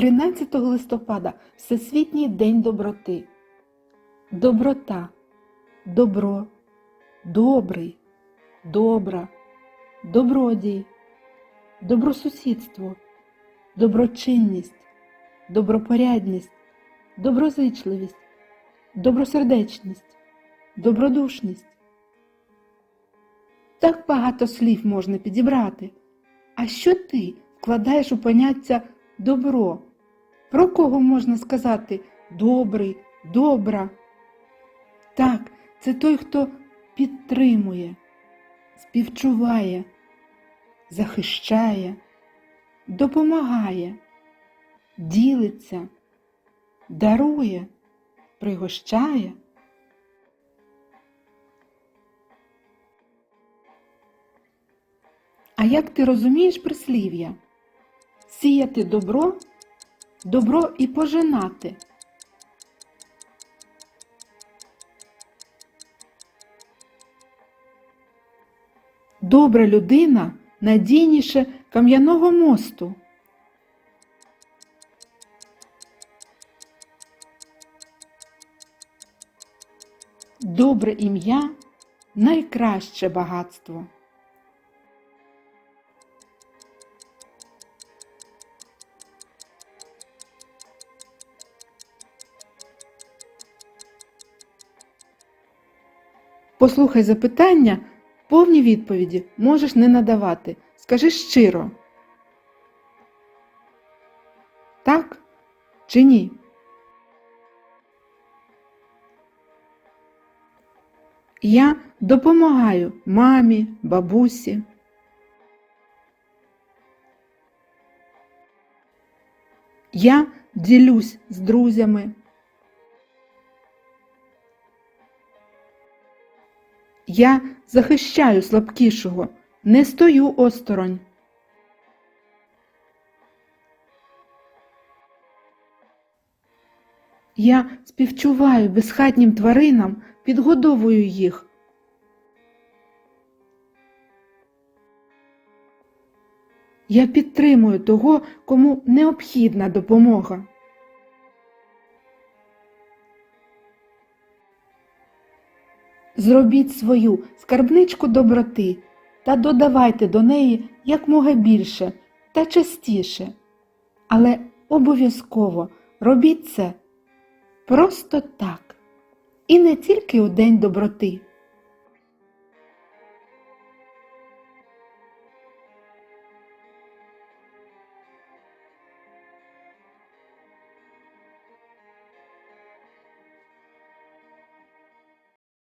13 листопада Всесвітній день доброти. Доброта, добро, добрий, добра, добродій, добросусідство, доброчинність, добропорядність, доброзичливість, добросердечність, добродушність. Так багато слів можна підібрати. А що ти вкладаєш у поняття добро? Про кого можна сказати добрий, добра? Так, це той, хто підтримує, співчуває, захищає, допомагає, ділиться, дарує, пригощає. А як ти розумієш прислів'я? Сіяти добро, добро і пожинати. Добра людина надійніше кам'яного мосту. Добре ім'я найкраще багатство. Послухай запитання, повні відповіді можеш не надавати. Скажи щиро. Так чи ні? Я допомагаю мамі, бабусі. Я ділюсь з друзями. Я захищаю слабкішого, не стою осторонь. Я співчуваю безхатнім тваринам, підгодовую їх. Я підтримую того, кому необхідна допомога. Зробіть свою скарбничку доброти та додавайте до неї якмога більше та частіше. Але обов'язково робіть це просто так. І не тільки у День доброти.